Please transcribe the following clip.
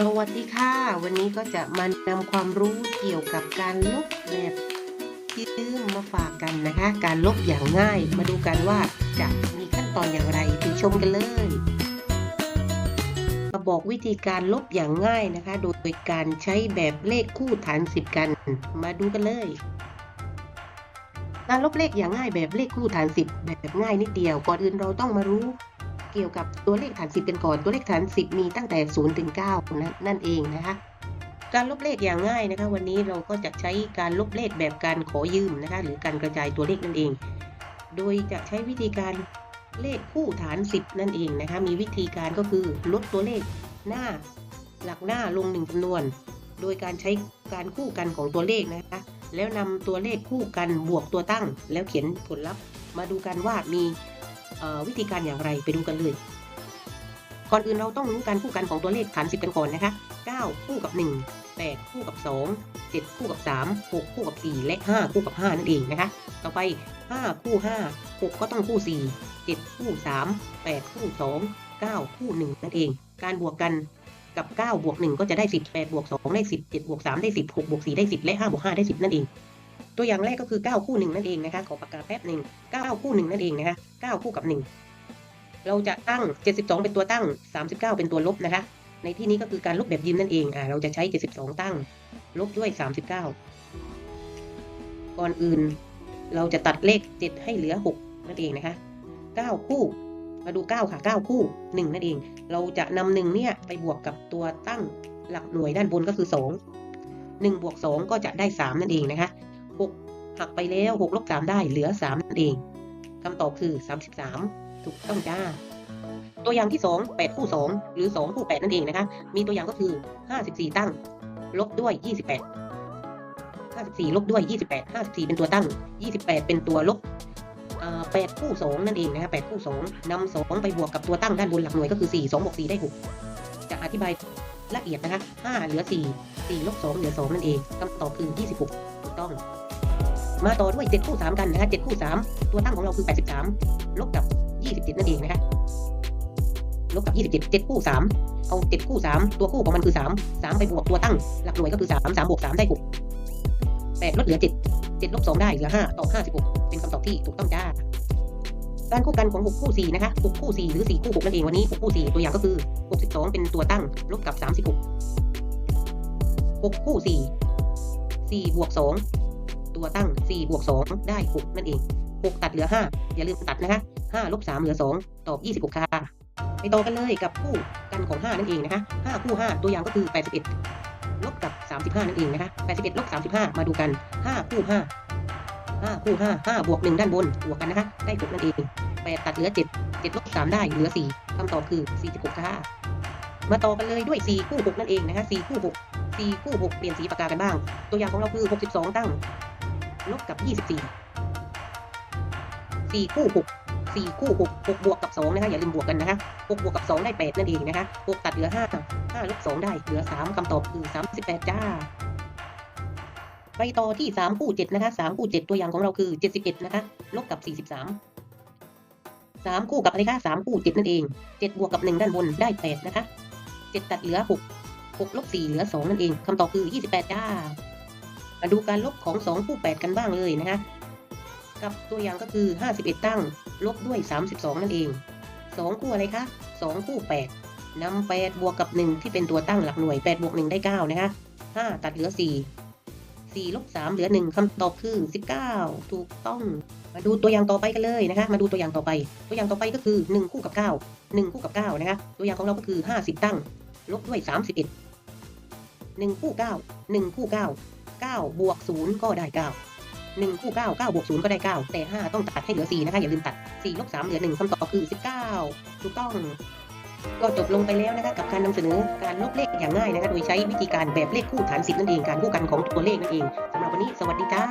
สวัสดีค่ะ วันนี้ก็จะมานำความรู้เกี่ยวกับการลบแบบยืมมาฝากกันนะคะ การลบอย่างง่าย มาดูกันว่าจะมีขั้นตอนอย่างไรไปชมกันเลย มาบอกวิธีการลบอย่างง่ายนะคะ โดยการใช้แบบเลขคู่ฐานสิบกัน มาดูกันเลยการลบเลขอย่างง่ายแบบเลขคู่ฐานสิบแบบง่ายนิดเดียวก่อนอื่นเราต้องมารู้ เกี่ยวกับตัวเลขฐานสิบกันก่อน ตัวเลขฐานสิบมีตั้งแต่0ถึง9นะนั่นเองนะคะ การลบเลขอย่างง่ายนะคะ วันนี้เราก็จะใช้การลบเลขแบบการขอยืมนะคะ หรือการกระจายตัวเลขนั่นเอง โดยจะใช้วิธีการเลขคู่ฐาน 10 นั่นเองนะคะ มีวิธีการก็คือลดตัวเลขหน้าหลักหน้าลงหนึ่งจำนวน โดยการใช้การคู่กันของตัวเลขนะคะ แล้วนำตัวเลขคู่กันบวกตัวตั้ง แล้วเขียนผลลัพธ์ มาดูกันว่ามี วิธีการอย่างไรไปดูกันเลย ก่อนอื่นเราต้องรู้การคู่กันของตัวเลขฐาน10กันก่อนนะคะ 9 คู่กับ 1 8 คู่กับ 2 7 คู่กับ 3 6 คู่กับ 4 และ 5 คู่กับ 5 นั่นเองนะคะ ต่อไป 5 คู่ 5 6 ก็ต้องคู่ 4 7 คู่ 3 8 คู่ 2 9 คู่ 1 นั่นเอง การบวกกันกับ 9 บวก 1 ก็จะได้ 10 8 บวก 2 ได้ 10 7 บวก 3 ได้ 10 6 บวก 4 ได้ 10 และ 5 บวก 5 ได้ 10 นั่นเอง ตัวอย่างแรกก็คือ 9 คู่1นั่นเองนะคะขอปากกาแป๊บหนึ่ง9คู่1นั่นเองนะคะ9คู่กับ 1 เราจะตั้ง 72 เป็นตัวตั้ง 39 เป็นตัวลบนะคะ ในที่นี้ก็คือการลบแบบยืมนั่นเองอ่าเราจะใช้ 72 ตั้ง ลบด้วย 39 ก่อนอื่น เราจะตัดเลข 7 ให้เหลือ 6 นั่นเองนะคะ 9 คู่มาดู 9 ค่ะ 9 คู่ 1 นั่นเอง เราจะนำ1เนี่ยไปบวกกับตัวตั้งหลักหน่วยด้านบนก็คือ 2 1บวก2ก็จะได้ 3 นั่นเองนะคะ หักไปแล้ว6ลบ3ได้เหลือ3นั่นเองคำตอบคือ 33 ถูกต้องจ้า ตัวอย่างที่ 2 8 คู่ 2 หรือ 2 คู่ 8 นั่นเองนะคะ มีตัวอย่างก็คือ 54 ตั้ง ลบด้วย 28 54 ลบด้วย 28 54 เป็นตัวตั้ง 28 เป็นตัวลบอ่า8คู่2นั่นเองนะคะ8คู่2นำ2ไปบวกกับตัวตั้งด้านบนหลักหน่วยก็คือ4 2บวก4ได้6จะอธิบายละเอียดนะคะ5เหลือ4 4ลบ2เหลือ2นั่นเองคำตอบคือ26ถูกต้อง มาต่อด้วย 7 คู่ 3 กันนะคะ7คู่ 3 ตัวตั้งของเราคือ 83 ลบกับ 27 นั่นเองนะคะลบกับ 27 7 คู่ 3 เอา 7 คู่ 3 ตัวคู่ของมันคือ 3 3 ไปบวกตัวตั้ง หลักหน่วยก็คือ 3 3บวก3ได้ 6 8 ลดเหลือ 7 7 ลบ 2 ได้เหลือ 5 ตอบ 56 เป็นคำตอบที่ถูกต้องจ้าการคู่กันของ 6 คู่ 4 นะคะ 6 คู่ 4 หรือ 4 คู่ 6 นั่นเองวันนี้ 6 คู่ 4 ตัวอย่างก็คือ 62 เป็นตัวตั้ง ลบกับ 36 6 คู่ 4 4 บวก 2 ตัวตั้ง 4 บวก 2 ได้ 6 นั่นเอง 6 ตัดเหลือ 5 อย่าลืมตัดนะคะ5ลบ3เหลือ 2 ตอบ 26 ค่ะ ไปต่อกันเลยกับคู่กันของ 5 นั่นเองนะคะ 5 คู่ 5 ตัวอย่างก็คือ 81 ลบกับ 35 นั่นเองนะคะ 81 ลบ 35 มาดูกัน 5 คู่ 5 5 คู่ 5 5 บวก 1 ด้านบนบวกกันนะคะ ได้ 6 นั่นเอง 8 ตัดเหลือ 7 7ลบ3ได้เหลือ 4คำตอบคือ 46 ค่ะ มาต่อกันเลยด้วย 4 คู่ 6 นั่นเองนะคะ 4 คู่ 6 4 คู่ 6 เปลี่ยนสีปากกากันบ้าง ตัวอย่างของเราคือ 62 ตั้ง ลบกับ 24 4 คู่ 6 4 คู่ 6 6 บวกกับ 2 นะคะอย่าลืมบวกกันนะคะ 6 บวกกับ 2 ได้ 8 นั่นเองนะคะ 6 ตัดเหลือ 5 5ลบ2ได้เหลือ 3คำตอบคือ 38 จ้า ไปต่อที่ 3 คู่ 7 นะคะ 3 คู่ 7 ตัวอย่างของเราคือ 71 นะคะ ลบกับ 43 3คู่กับอะไรคะ3คู่7นั่นเอง7บวกกับ1ด้านบนได้8นะคะ7ตัดเหลือ6 6ลบ4เหลือ2นั่นเองคำตอบคือ28จ้า มาดูการลบของ 2 คู่ 8 กันบ้างเลยนะคะกับตัวอย่างก็คือ 51 ตั้ง ลบด้วย 32 นั่นเอง 2 คู่อะไรคะ 2 คู่ 8นำ8บวกกับ 1 ที่เป็นตัวตั้งหลักหน่วย 8 บวก 1 ได้ 9 นะคะ 5 ตัดเหลือ 4 4ลบ3เหลือ 1คำตอบคือ 19 ถูกต้อง มาดูตัวอย่างต่อไปกันเลยนะคะ มาดูตัวอย่างต่อไป ตัวอย่างต่อไปก็คือ 1 คู่กับ 9 1 คู่กับ 9 นะคะ ตัวอย่างของเราก็คือ 50 ตั้ง ลบด้วย 31 1 คู่ 9 1 คู่ 9 9บวก0ก็ได้ 9 1 คู่ 9 9บวก0ก็ได้ 9 แต่ 5 ต้องตัดให้เหลือ 4 นะคะ อย่าลืมตัด 4 ลบ 3 เหลือ 1คำตอบคือ 19 ถูกต้อง ก็จบลงไปแล้วนะคะกับการนำเสนอการลบเลขอย่างง่ายนะคะโดยใช้วิธีการแบบเลขคู่ฐาน10นั่นเองการคู่กันของตัวเลขนั่นเองสำหรับวันนี้สวัสดีจ้า